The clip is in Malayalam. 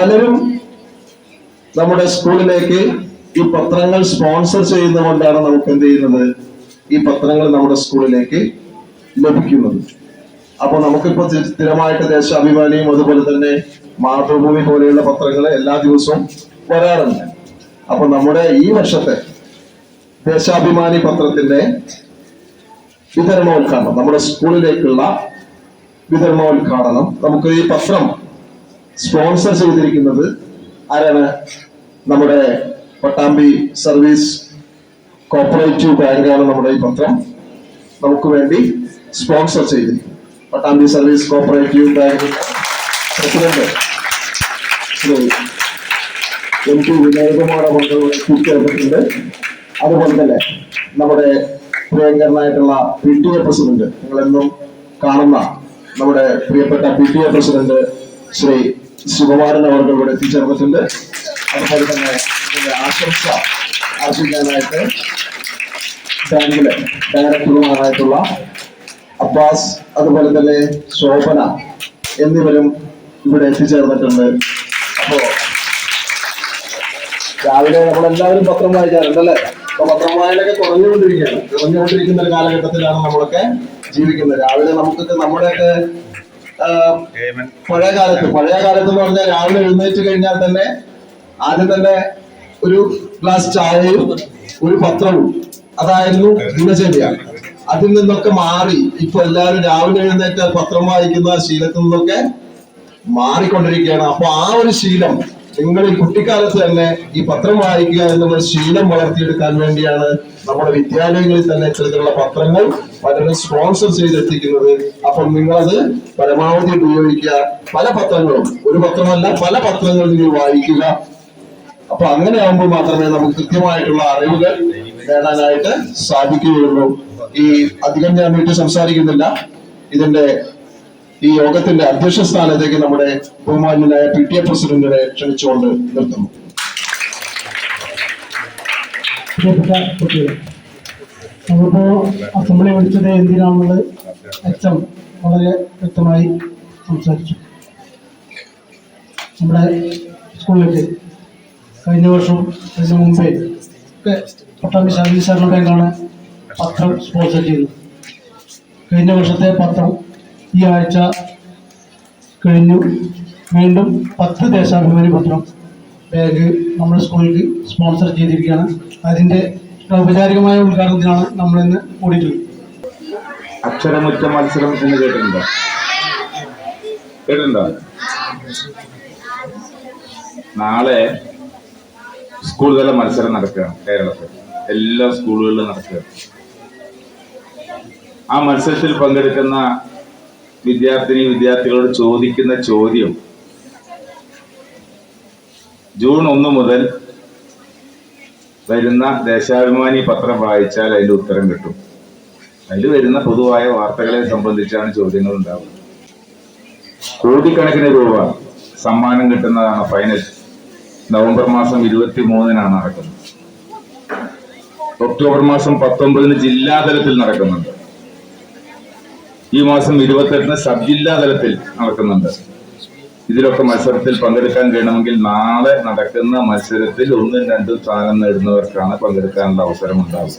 പലരും നമ്മുടെ സ്കൂളിലേക്ക് ഈ പത്രങ്ങൾ സ്പോൺസർ ചെയ്യുന്നതുകൊണ്ടാണ് നമുക്ക് എന്ത് ചെയ്യുന്നത്? ഈ പത്രങ്ങൾ നമ്മുടെ സ്കൂളിലേക്ക് ലഭിക്കുന്നത്. അപ്പൊ നമുക്കിപ്പോ സ്ഥി- സ്ഥിരമായിട്ട് ദേശാഭിമാനിയും അതുപോലെ തന്നെ മാതൃഭൂമി പോലെയുള്ള പത്രങ്ങൾ എല്ലാ ദിവസവും വരാറുണ്ട്. അപ്പൊ നമ്മുടെ ഈ വർഷത്തെ ദേശാഭിമാനി പത്രത്തിന്റെ വിതരണോദ്ഘാടനം നമ്മുടെ സ്കൂളിലേക്കുള്ള വിതരണോദ്ഘാടനം നമുക്ക് ഈ പത്രം സ്പോൺസർ ചെയ്തിരിക്കുന്നത് ആരാണ്? നമ്മുടെ പട്ടാമ്പി സർവീസ് കോപ്പറേറ്റീവ് ബാങ്കാണ് നമ്മുടെ ഈ പത്രം. നമുക്ക് വേണ്ടി സ്പോൺസർ ചെയ്തിരിക്കുന്നത് Pattambi service cooperative bank president. M P Vinodakumar അവർക്ക് കൂട്ടിച്ചേർത്തിട്ടുണ്ട് അതുപോലെ തന്നെ നമ്മുടെ പ്രിയങ്കരനായിട്ടുള്ള പി ടി എ പ്രസിഡന്റ്. നിങ്ങളെന്നും കാണുന്ന നമ്മുടെ പ്രിയപ്പെട്ട P T A president Shri Sukumaran അവരുടെ ഇവിടെ എത്തിച്ചേർന്നിട്ടുണ്ട് അതുപോലെ തന്നെ ആശംസ അർപ്പിക്കാനായിട്ട് ബാങ്കിലെ ഡയറക്ടർമാരായിട്ടുള്ള അബ്ബാസ് അതുപോലെ തന്നെ ശോഭന എന്നിവരും ഇവിടെ എത്തിച്ചേർന്നിട്ടുണ്ട്. അപ്പോ രാവിലെ നമ്മളെല്ലാവരും പത്രം വായിക്കാറുണ്ടല്ലേ? അപ്പൊ പത്രം വായനൊക്കെ കുറഞ്ഞുകൊണ്ടിരിക്കുകയാണ്. കുറഞ്ഞുകൊണ്ടിരിക്കുന്ന ഒരു കാലഘട്ടത്തിലാണ് നമ്മളൊക്കെ ജീവിക്കുന്നത്. രാവിലെ നമുക്കൊക്കെ നമ്മുടെയൊക്കെ പഴയ കാലത്ത് പഴയ കാലത്ത് എന്ന് പറഞ്ഞാൽ രാവിലെ എഴുന്നേറ്റ് കഴിഞ്ഞാൽ തന്നെ ആദ്യം തന്നെ ഒരു ഗ്ലാസ് ചായയും ഒരു പത്രവും. അതായിരുന്നു ദിനചര്യ അതിൽ നിന്നൊക്കെ മാറി. ഇപ്പൊ എല്ലാവരും രാവിലെ എഴുന്നേറ്റ് പത്രം വായിക്കുന്ന ശീലത്തിൽ നിന്നൊക്കെ മാറിക്കൊണ്ടിരിക്കുകയാണ്. അപ്പൊ ആ ഒരു ശീലം നിങ്ങൾ ഈ കുട്ടിക്കാലത്ത് തന്നെ ഈ പത്രം വായിക്കുക എന്നുള്ള ശീലം വളർത്തിയെടുക്കാൻ വേണ്ടിയാണ് നമ്മുടെ വിദ്യാലയങ്ങളിൽ തന്നെ ഇത്തരത്തിലുള്ള പത്രങ്ങൾ പലരും സ്പോൺസർ ചെയ്തെത്തിക്കുന്നത്. അപ്പം നിങ്ങളത് പരമാവധി ഉപയോഗിക്കുക. പല പത്രങ്ങളും. ഒരു പത്രമല്ല പല പത്രങ്ങളും നിങ്ങൾ വായിക്കുക. അപ്പൊ അങ്ങനെ ആകുമ്പോൾ മാത്രമേ നമുക്ക് കൃത്യമായിട്ടുള്ള അറിവുകൾ നേടാനായിട്ട് സാധിക്കുകയുള്ളൂ. ഈ അധികം ഞാൻ വീട്ടിൽ സംസാരിക്കുന്നില്ല. ഇതിന്റെ ഈ യോഗത്തിന്റെ അധ്യക്ഷ സ്ഥാനത്തേക്ക് നമ്മുടെ ബഹുമാന്യനായ പി ടി എ പ്രസിഡന്റിനെ ക്ഷണിച്ചുകൊണ്ട് നിർത്തുന്നു. നമ്മളിപ്പോ അസംബ്ലി വിളിച്ചത് എന്തിനാണെന്നുള്ളത് എച്ച് വളരെ വ്യക്തമായി സംസാരിച്ചു. നമ്മുടെ സ്കൂളിലേക്ക് കഴിഞ്ഞ വർഷം അതിന് മുമ്പേ ഒക്കെ പട്ടാമ്പി സർവീസ് ബാങ്കാണ് പത്രം സ്പോൺസർ ചെയ്തത്. കഴിഞ്ഞ വർഷത്തെ പത്രം ഈ ആഴ്ച കഴിഞ്ഞു. വീണ്ടും പത്ത് ദേശാഭിമാനി പത്രം ബാഗ് നമ്മുടെ സ്കൂളിൽ സ്പോൺസർ ചെയ്തിരിക്കുകയാണ്. അതിന്റെ ഔപചാരികമായ ഉദ്ഘാടനത്തിനാണ് നമ്മളിന്ന് ഓടിയിട്ടുള്ളത്. അക്ഷരമുറ്റ മത്സരം എന്ന് കേട്ടിട്ടുണ്ടോ? നാളെ സ്കൂൾ തല മത്സരം നടക്കുകയാണ് കേരളത്തിൽ. എല്ലാ സ്കൂളുകളിലും നടക്കുകയാണ്. ആ മത്സരത്തിൽ പങ്കെടുക്കുന്ന വിദ്യാർത്ഥിനി വിദ്യാർത്ഥികളോട് ചോദിക്കുന്ന ചോദ്യം. ജൂൺ ഒന്ന് മുതൽ വരുന്ന ദേശാഭിമാനി പത്രം വായിച്ചാൽ അതിൽ ഉത്തരം കിട്ടും. അതിൽ വരുന്ന പൊതുവായ വാർത്തകളെ സംബന്ധിച്ചാണ് ചോദ്യങ്ങൾ ഉണ്ടാവുന്നത്. കോടിക്കണക്കിന് രൂപ സമ്മാനം കിട്ടുന്നതാണ് ഫൈനൽ. നവംബർ മാസം ഇരുപത്തി മൂന്നിനാണ് നടക്കുന്നത്. ഒക്ടോബർ മാസം പത്തൊമ്പതിന് ജില്ലാതലത്തിൽ നടക്കുന്നുണ്ട്. ഈ മാസം ഇരുപത്തെട്ടിന് സബ് ജില്ലാ തലത്തിൽ നടക്കുന്നുണ്ട്. ഇതിലൊക്കെ മത്സരത്തിൽ പങ്കെടുക്കാൻ കഴിയണമെങ്കിൽ നാളെ നടക്കുന്ന മത്സരത്തിൽ ഒന്നും രണ്ടും സ്ഥാനം നേടുന്നവർക്കാണ് പങ്കെടുക്കാനുള്ള അവസരം ഉണ്ടാവുക